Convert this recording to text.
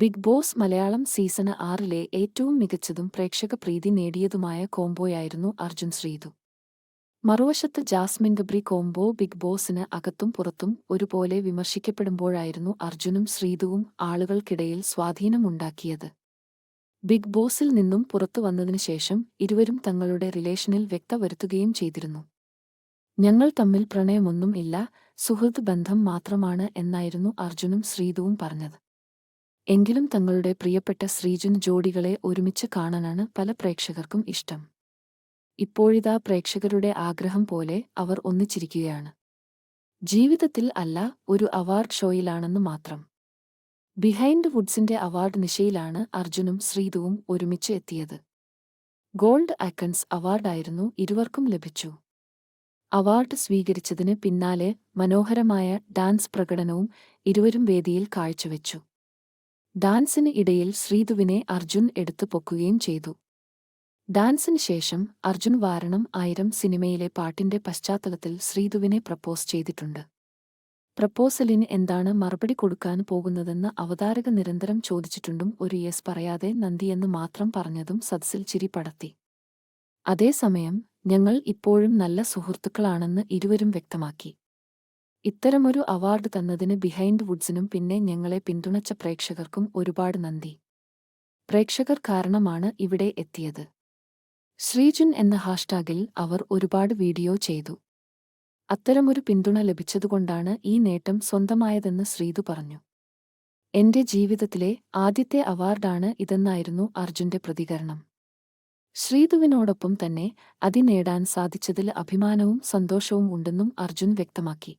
Big boss Malayalam season ആറിലെ ഏറ്റവും മികച്ചതും പ്രേക്ഷക പ്രീതി നേടിയതുമായ കോംബോയായിരുന്നു അർജുൻ ശ്രീതു മറുവശത്ത് ജാസ്മിൻ ഗബ്രി കോംബോ ബിഗ് ബോസിന് അകത്തും പുറത്തും ഒരുപോലെ വിമർശിക്കപ്പെടുമ്പോഴായിരുന്നു അർജുനും ശ്രീതുവും ആളുകൾക്കിടയിൽ സ്വാധീനമുണ്ടാക്കിയത്. ബിഗ് ബോസിൽ നിന്നും പുറത്തു വന്നതിനു ശേഷം ഇരുവരും തങ്ങളുടെ റിലേഷനിൽ വ്യക്ത വരുത്തുകയും ചെയ്തിരുന്നു. ഞങ്ങൾ തമ്മിൽ പ്രണയമൊന്നും ഇല്ല സുഹൃത്ത് ബന്ധം മാത്രമാണ് എന്നായിരുന്നു അർജുനും ശ്രീതുവും പറഞ്ഞത്. എങ്കിലും തങ്ങളുടെ പ്രിയപ്പെട്ട ശ്രീജുൻ ജോഡികളെ ഒരുമിച്ച് കാണാനാണ് പല പ്രേക്ഷകർക്കും ഇഷ്ടം. ഇപ്പോഴിതാ പ്രേക്ഷകരുടെ ആഗ്രഹം പോലെ അവർ ഒന്നിച്ചിരിക്കുകയാണ്. ജീവിതത്തിൽ അല്ല ഒരു അവാർഡ് ഷോയിലാണെന്ന് മാത്രം. ബിഹൈൻഡ് വുഡ്സിന്റെ അവാർഡ് നിശയിലാണ് അർജുനും ശ്രീതുവും ഒരുമിച്ച് എത്തിയത്. ഗോൾഡ് ഐക്കൺസ് അവാർഡായിരുന്നു ഇരുവർക്കും ലഭിച്ചു. അവാർഡ് സ്വീകരിച്ചതിന് പിന്നാലെ മനോഹരമായ ഡാൻസ് പ്രകടനവും ഇരുവരും വേദിയിൽ കാഴ്ചവെച്ചു. ഡാൻസിന് ഇടയിൽ ശ്രീതുവിനെ അർജുൻ എടുത്തു പൊക്കുകയും ചെയ്തു. ഡാൻസിന് ശേഷം അർജുൻ വാരണം ആയിരം സിനിമയിലെ പാട്ടിന്റെ പശ്ചാത്തലത്തിൽ ശ്രീതുവിനെ പ്രപ്പോസ് ചെയ്തിട്ടുണ്ട്. പ്രപ്പോസലിന് എന്താണ് മറുപടി കൊടുക്കാൻ പോകുന്നതെന്ന് അവതാരക നിരന്തരം ചോദിച്ചിട്ടുണ്ടും ഒരു യെസ് പറയാതെ നന്ദിയെന്ന് മാത്രം പറഞ്ഞതും സദസ്സിൽ ചിരി പടത്തി അതേസമയം ഞങ്ങൾ ഇപ്പോഴും നല്ല സുഹൃത്തുക്കളാണെന്ന് ഇരുവരും വ്യക്തമാക്കി. ഇത്തരമൊരു അവാർഡ് തന്നതിന് ബിഹൈൻഡ് വുഡ്സിനും പിന്നെ ഞങ്ങളെ പിന്തുണച്ച പ്രേക്ഷകർക്കും ഒരുപാട് നന്ദി. പ്രേക്ഷകർ കാരണമാണ് ഇവിടെ എത്തിയത്. ശ്രീജുൻ എന്ന ഹാഷ്ടാഗിൽ അവർ ഒരുപാട് വീഡിയോ ചെയ്തു. അത്തരമൊരു പിന്തുണ ലഭിച്ചതുകൊണ്ടാണ് ഈ നേട്ടം സ്വന്തമായതെന്ന് ശ്രീതു പറഞ്ഞു. എന്റെ ജീവിതത്തിലെ ആദ്യത്തെ അവാർഡാണ് ഇതെന്നായിരുന്നു അർജുന്റെ പ്രതികരണം. ശ്രീതുവിനോടൊപ്പം തന്നെ അതിനേടാൻ സാധിച്ചതിൽ അഭിമാനവും സന്തോഷവും ഉണ്ടെന്നും അർജുൻ വ്യക്തമാക്കി.